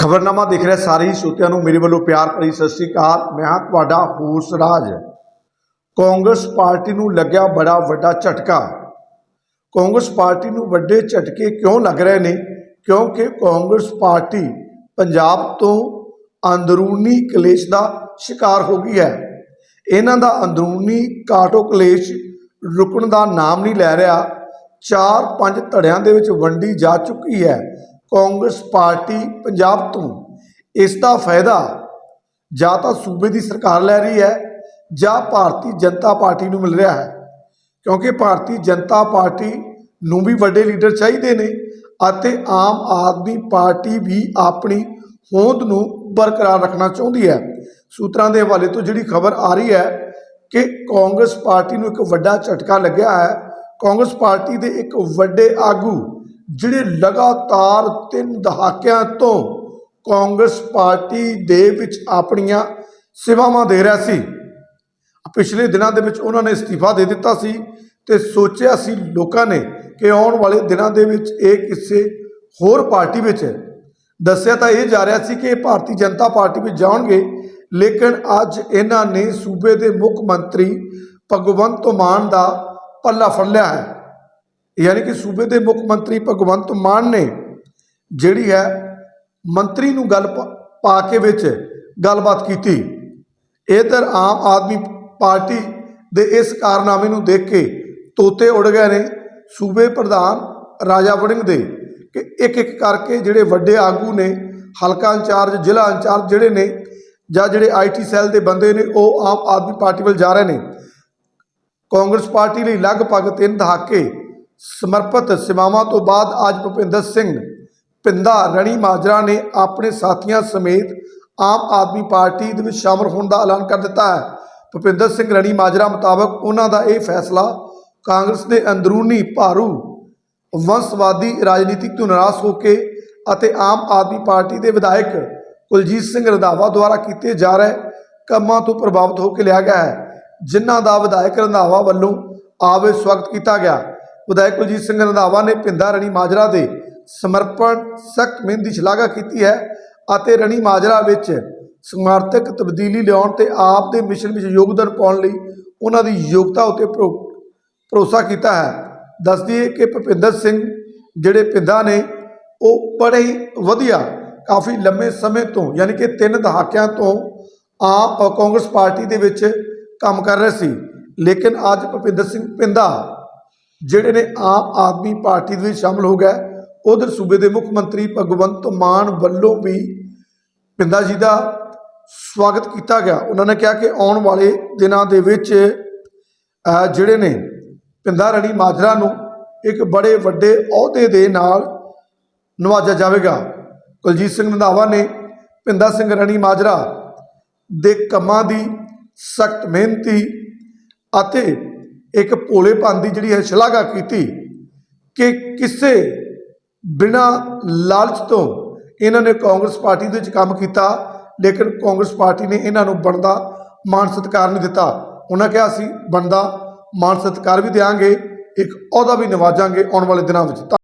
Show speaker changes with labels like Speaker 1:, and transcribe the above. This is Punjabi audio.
Speaker 1: ਖਬਰਨਾਮਾ ਦੇਖ ਰਹੇ ਸਾਰੇ ਹੀ ਸਰੋਤਿਆਂ ਨੂੰ। ਮੇਰੇ ਵੱਲੋਂ ਪਿਆਰ ਭਰੀ ਸਤਿ ਸ੍ਰੀ ਅਕਾਲ। ਮੈਂ ਹਾਂ ਤੁਹਾਡਾ ਹੋਸ ਰਾਜ। ਕਾਂਗਰਸ ਪਾਰਟੀ ਨੂੰ ਲੱਗਿਆ ਬੜਾ ਵੱਡਾ ਝਟਕਾ। ਕਾਂਗਰਸ ਪਾਰਟੀ ਨੂੰ ਵੱਡੇ ਝਟਕੇ ਕਿਉਂ ਲੱਗ ਰਹੇ ਨੇ? ਕਿਉਂਕਿ ਕਾਂਗਰਸ ਪਾਰਟੀ ਪੰਜਾਬ ਤੋਂ ਅੰਦਰੂਨੀ ਕਲੇਸ਼ ਦਾ ਸ਼ਿਕਾਰ ਹੋ ਗਈ ਹੈ। ਇਹਨਾਂ ਦਾ ਅੰਦਰੂਨੀ ਕਾਟੋ ਕਲੇਸ਼ ਰੁਕਣ ਦਾ ਨਾਮ ਨਹੀਂ ਲੈ ਰਿਹਾ। ਚਾਰ ਪੰਜ ਧੜਿਆਂ ਦੇ ਵਿੱਚ ਵੰਡੀ ਜਾ ਚੁੱਕੀ ਹੈ। ਕਾਂਗਰਸ ਪਾਰਟੀ ਪੰਜਾਬ ਤੋਂ। ਇਸ ਦਾ ਫਾਇਦਾ ਜਾਂ ਤਾਂ ਸੂਬੇ ਦੀ ਸਰਕਾਰ ਲੈ ਰਹੀ ਹੈ ਜਾਂ ਭਾਰਤੀ ਜਨਤਾ ਪਾਰਟੀ ਨੂੰ ਮਿਲ ਰਿਹਾ ਹੈ। ਕਿਉਂਕਿ ਭਾਰਤੀ ਜਨਤਾ ਪਾਰਟੀ ਨੂੰ ਵੀ ਵੱਡੇ ਲੀਡਰ ਚਾਹੀਦੇ ਨੇ ਅਤੇ ਆਮ ਆਦਮੀ ਪਾਰਟੀ ਵੀ ਆਪਣੀ ਹੋਂਦ ਨੂੰ ਬਰਕਰਾਰ ਰੱਖਣਾ ਚਾਹੁੰਦੀ ਹੈ। ਸੂਤਰਾਂ ਦੇ ਹਵਾਲੇ ਤੋਂ ਜਿਹੜੀ ਖਬਰ ਆ ਰਹੀ ਹੈ ਕਿ ਕਾਂਗਰਸ ਪਾਰਟੀ ਨੂੰ ਇੱਕ ਵੱਡਾ ਝਟਕਾ ਲੱਗਿਆ ਹੈ। ਕਾਂਗਰਸ ਪਾਰਟੀ ਦੇ ਇੱਕ ਵੱਡੇ ਆਗੂ ਜਿਹੜੇ ਲਗਾਤਾਰ ਤਿੰਨ ਦਹਾਕਿਆਂ ਤੋਂ ਕਾਂਗਰਸ ਪਾਰਟੀ ਦੇ ਵਿੱਚ ਆਪਣੀਆਂ ਸੇਵਾਵਾਂ ਦੇ ਰਿਹਾ ਸੀ। ਪਿਛਲੇ ਦਿਨਾਂ ਦੇ ਵਿੱਚ ਉਹਨਾਂ ਨੇ ਅਸਤੀਫਾ ਦੇ ਦਿੱਤਾ ਸੀ ਤੇ ਸੋਚਿਆ ਸੀ ਲੋਕਾਂ ਨੇ ਕਿ ਆਉਣ ਵਾਲੇ ਦਿਨਾਂ ਦੇ ਵਿੱਚ ਇਹ ਕਿਸੇ ਹੋਰ ਪਾਰਟੀ ਵਿੱਚ ਹੈ। ਦੱਸਿਆ ਤਾਂ ਇਹ ਜਾ ਰਿਹਾ ਸੀ ਕਿ ਇਹ ਭਾਰਤੀ ਜਨਤਾ ਪਾਰਟੀ ਵਿੱਚ ਜਾਣਗੇ, ਲੇਕਿਨ ਅੱਜ ਇਹਨਾਂ ਨੇ ਸੂਬੇ ਦੇ ਮੁੱਖ ਮੰਤਰੀ ਭਗਵੰਤ ਮਾਨ ਦਾ ਪੱਲਾ ਫੜ ਲਿਆ ਹੈ। ਯਾਨੀ ਕਿ ਸੂਬੇ ਦੇ ਮੁੱਖ ਮੰਤਰੀ ਭਗਵੰਤ ਮਾਨ ਨੇ ਜਿਹੜੀ ਹੈ ਮੰਤਰੀ ਨੂੰ ਗੱਲ ਪਾ- ਕੇ ਵਿੱਚ ਗੱਲਬਾਤ ਕੀਤੀ। ਇਧਰ ਆਮ ਆਦਮੀ ਪਾਰਟੀ ਦੇ ਇਸ ਕਾਰਨਾਮੇ ਨੂੰ ਦੇਖ ਕੇ ਤੋਤੇ ਉੜ ਗਏ ਨੇ ਸੂਬੇ ਪ੍ਰਧਾਨ ਰਾਜਾ ਵੜਿੰਗ ਦੇ ਕਿ ਇੱਕ ਇੱਕ ਕਰਕੇ ਜਿਹੜੇ ਵੱਡੇ ਆਗੂ ਨੇ, ਹਲਕਾ ਇੰਚਾਰਜ, ਜ਼ਿਲ੍ਹਾ ਇੰਚਾਰਜ ਜਿਹੜੇ ਨੇ ਜਾਂ ਜਿਹੜੇ ਆਈਟੀ ਸੈੱਲ ਦੇ ਬੰਦੇ ਨੇ, ਉਹ ਆਮ ਆਦਮੀ ਪਾਰਟੀ ਵੱਲ ਜਾ ਰਹੇ ਨੇ। ਕਾਂਗਰਸ ਪਾਰਟੀ ਲਈ ਲਗਭਗ ਤਿੰਨ ਦਹਾਕੇ ਸਮਰਪਿਤ ਸੇਵਾਵਾਂ ਤੋਂ ਬਾਅਦ ਅੱਜ ਭੁਪਿੰਦਰ ਸਿੰਘ ਪਿੰਦਾ ਰਣੀ ਮਾਜਰਾ ਨੇ ਆਪਣੇ ਸਾਥੀਆਂ ਸਮੇਤ ਆਮ ਆਦਮੀ ਪਾਰਟੀ ਦੇ ਵਿੱਚ ਸ਼ਾਮਲ ਹੋਣ ਦਾ ਐਲਾਨ ਕਰ ਦਿੱਤਾ ਹੈ। ਭੁਪਿੰਦਰ ਸਿੰਘ ਰਣੀ ਮਾਜਰਾ ਮੁਤਾਬਕ ਉਹਨਾਂ ਦਾ ਇਹ ਫੈਸਲਾ ਕਾਂਗਰਸ ਦੇ ਅੰਦਰੂਨੀ ਭਾਰੂ, ਵੰਸ਼ਵਾਦੀ ਰਾਜਨੀਤਿਕ ਤੋਂ ਨਾਰਾਜ਼ ਹੋ ਕੇ ਅਤੇ ਆਮ ਆਦਮੀ ਪਾਰਟੀ ਦੇ ਵਿਧਾਇਕ ਕੁਲਜੀਤ ਸਿੰਘ ਰੰਧਾਵਾ ਦੁਆਰਾ ਕੀਤੇ ਜਾ ਰਹੇ ਕੰਮਾਂ ਤੋਂ ਪ੍ਰਭਾਵਿਤ ਹੋ ਕੇ ਲਿਆ ਗਿਆ ਹੈ, ਜਿਨ੍ਹਾਂ ਦਾ ਵਿਧਾਇਕ ਰੰਧਾਵਾ ਵੱਲੋਂ ਆਵੇ ਸਵਾਗਤ ਕੀਤਾ ਗਿਆ। ਵਿਧਾਇਕ ਕੁਲਜੀਤ ਸਿੰਘ ਰੰਧਾਵਾ ਨੇ ਪਿੰਦਾ ਰਣੀ ਮਾਜਰਾ ਦੇ ਸਮਰਪਣ ਸਖਤ ਮਿਹਨਤ ਦੀ ਸ਼ਲਾਘਾ ਕੀਤੀ ਹੈ ਅਤੇ ਰਣੀ ਮਾਜਰਾ ਵਿੱਚ ਸਮਾਰਥਕ ਤਬਦੀਲੀ ਲਿਆਉਣ ਤੇ ਆਪ ਦੇ ਮਿਸ਼ਨ ਵਿੱਚ ਯੋਗਦਾਨ ਪਾਉਣ ਲਈ ਉਹਨਾਂ ਦੀ ਯੋਗਤਾ ਉੱਤੇ ਭਰੋ- ਭਰੋਸਾ ਕੀਤਾ ਹੈ। ਦੱਸ ਦਈਏ ਕਿ ਭੁਪਿੰਦਰ ਸਿੰਘ ਜਿਹੜੇ ਪਿੰਦਾ ਨੇ, ਉਹ ਬੜੇ ਹੀ ਵਧੀਆ, ਕਾਫੀ ਲੰਮੇ ਸਮੇਂ ਤੋਂ ਯਾਨੀ ਕਿ ਤਿੰਨ ਦਹਾਕਿਆਂ ਤੋਂ ਆਮ ਕਾਂਗਰਸ ਪਾਰਟੀ ਦੇ ਵਿੱਚ ਕੰਮ ਕਰ ਰਹੇ ਸੀ। ਲੇਕਿਨ ਅੱਜ ਭੁਪਿੰਦਰ ਸਿੰਘ ਪਿੰਦਾ ਜਿਹੜੇ ਨੇ ਆਮ ਆਦਮੀ ਪਾਰਟੀ ਦੇ ਵਿੱਚ ਸ਼ਾਮਲ ਹੋ ਗਏ। ਉਧਰ ਸੂਬੇ ਦੇ ਮੁੱਖ ਮੰਤਰੀ ਭਗਵੰਤ ਮਾਨ ਵੱਲੋਂ ਵੀ ਪਿੰਦਾ ਜੀ ਦਾ ਸਵਾਗਤ ਕੀਤਾ ਗਿਆ। ਉਹਨਾਂ ਨੇ ਕਿਹਾ ਕਿ ਆਉਣ ਵਾਲੇ ਦਿਨਾਂ ਦੇ ਵਿੱਚ ਜਿਹੜੇ ਨੇ ਪਿੰਦਾ ਰਣੀ ਮਾਜਰਾ ਨੂੰ ਇੱਕ ਬੜੇ ਵੱਡੇ ਅਹੁਦੇ ਦੇ ਨਾਲ ਨਵਾਜਿਆ ਜਾਵੇਗਾ। ਕੁਲਜੀਤ ਸਿੰਘ ਰੰਧਾਵਾ ਨੇ ਪਿੰਦਾ ਸਿੰਘ ਰਣੀ ਮਾਜਰਾ ਦੇ ਕੰਮਾਂ ਦੀ ਸਖਤ ਮਿਹਨਤੀ ਅਤੇ ਇੱਕ ਭੋਲੇਪਨ ਦੀ ਜਿਹੜੀ ਹੈ ਸ਼ਲਾਘਾ ਕੀਤੀ ਕਿ ਕਿਸੇ ਬਿਨਾ ਲਾਲਚ ਤੋਂ ਇਹਨਾਂ ਨੇ ਕਾਂਗਰਸ ਪਾਰਟੀ ਦੇ ਵਿੱਚ ਕੰਮ ਕੀਤਾ, ਲੇਕਿਨ ਕਾਂਗਰਸ ਪਾਰਟੀ ਨੇ ਇਹਨਾਂ ਨੂੰ ਬਣਦਾ ਮਾਣ ਸਤਿਕਾਰ ਨਹੀਂ ਦਿੱਤਾ। ਉਹਨਾਂ ਕਿਹਾ ਅਸੀਂ ਬਣਦਾ ਮਾਣ ਸਤਿਕਾਰ ਵੀ ਦੇਵਾਂਗੇ ਇੱਕ ਅਹੁਦਾ ਵੀ ਨਿਵਾਜਾਂਗੇ ਆਉਣ ਵਾਲੇ ਦਿਨਾਂ ਵਿੱਚ।